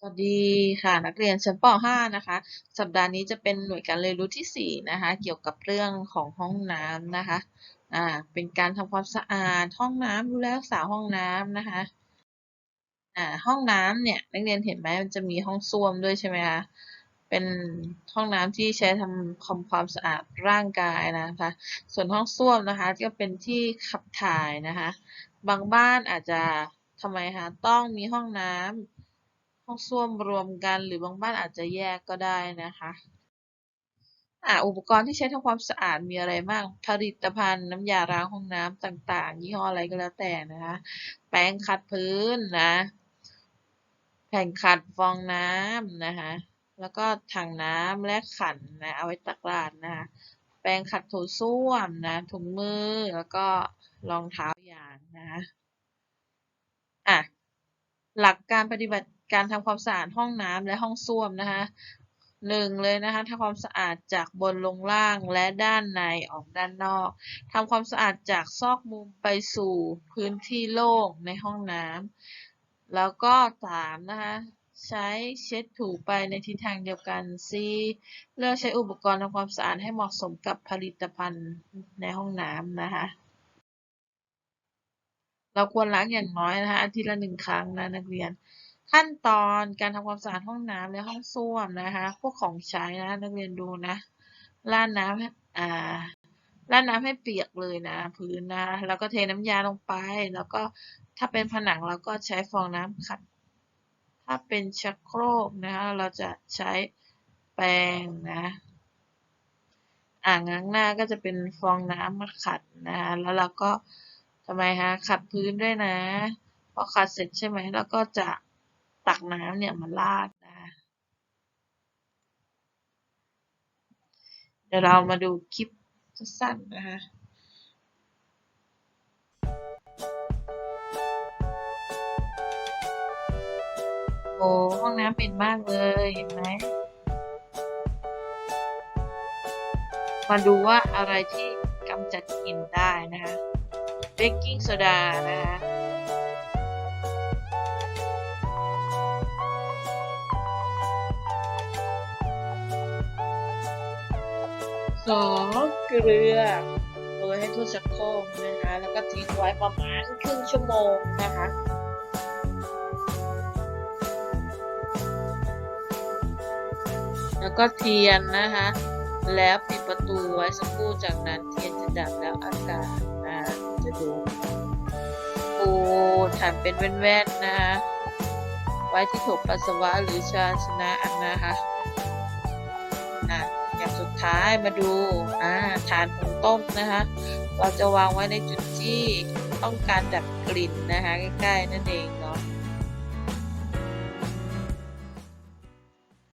สวัสดีค่ะ นักเรียนชั้นป .5 นะคะ สัปดาห์นี้จะเป็นหน่วยการเรียนรู้ที่ 4 นะคะ เกี่ยวกับเรื่องของห้องน้ำนะคะอ่าเป็นการทำความสะอาดห้องน้ำดูแลรักษาห้องน้ำนะคะอ่าห้องน้ำเนี่ยนักเรียนเห็นไหมมันจะมีห้องส้วมด้วยใช่ไหมคะเป็นห้องน้ำที่ใช้ทำความความสะอาดร่างกายนะคะ ส่วนห้องส้วมนะคะก็เป็นที่ขับถ่ายนะคะ บางบ้านอาจจะทำไมคะต้องมีห้องน้ำ ห้องส้วมรวมกันหรือบางบ้านอาจจะแยกก็ได้นะคะอ่าอุปกรณ์ที่ใช้ทำความสะอาดมีอะไรบ้างผลิตภัณฑ์น้ำยาล้างห้องน้ำต่างๆ ยี่ห้ออะไรก็แล้วแต่นะคะ แปรงขัดพื้นนะ แผ่นขัดฟองน้ำนะคะ แล้วก็ถังน้ำและขันนะเอาไว้ตักราดนะคะแปรงขัดโถส้วมนะถุงมือแล้วก็รองเท้ายางนะคะอะหลักการปฏิบัติ การทำความสะอาดห้องน้ำและห้องส้วมนะคะหนึ่งเลยนะคะทำความสะอาดจากบนลงล่างและด้านในออกด้านนอกทำความสะอาดจากซอกมุมไปสู่พื้นที่โล่งในห้องน้ำแล้วก็สามนะคะใช้เช็ดถูไปในทิศทางเดียวกัน C เลือกใช้อุปกรณ์ทำความสะอาดให้เหมาะสมกับผลิตภัณฑ์ในห้องน้ำนะคะ เราควรล้างอย่างน้อยนะคะอาทิตย์ละหนึ่งครั้งนะนักเรียน ขั้นตอนการทำความสะอาดห้องน้ำและห้องส้วมนะคะ พวกของใช้นะนักเรียนดูนะราดน้ำให้อ่าราดน้ำให้เปียกเลยนะ พื้นนะแล้วก็เทน้ำยาลงไป แล้วก็ถ้าเป็นผนังเราก็ใช้ฟองน้ำขัด ถ้าเป็นชักโครกนะคะเราจะใช้แปรงนะอ่างล้างหน้าก็จะเป็นฟองน้ำมาขัดนะคะแล้วเราก็ทำไมคะขัดพื้นด้วยนะพอขัดเสร็จใช่ไหมแล้วก็จะ ตักน้ำเนี่ยมาราดนะเดี๋ยวเรามาดูคลิปสั้นๆนะคะโอ้ห้องน้ำเป็นมากเลยเห็นไหม มาดูว่าอะไรที่กำจัดกลิ่นได้นะคะเบกกิ้งโซดานะคะ สองเกลือโรยให้ทั่วชักโครกนะคะ แล้วก็ทิ้งไว้ประมาณครึ่งชั่วโมงนะคะแล้วก็เทียนนะคะ แล้วปิดประตูไว้สักครู่จากนั้นเทียนจะดับแล้วอากาศนะจะดูปูถันเป็นแว่นๆนะคะ ไว้ที่โถปัสสาวะหรือชาชนะอันนะคะ ขาให้มาดูอ่าฐานของต้มนะคะ เราจะวางไว้ในจุดที่ต้องการดับกลิ่นนะคะใกล้ๆนั่นเอง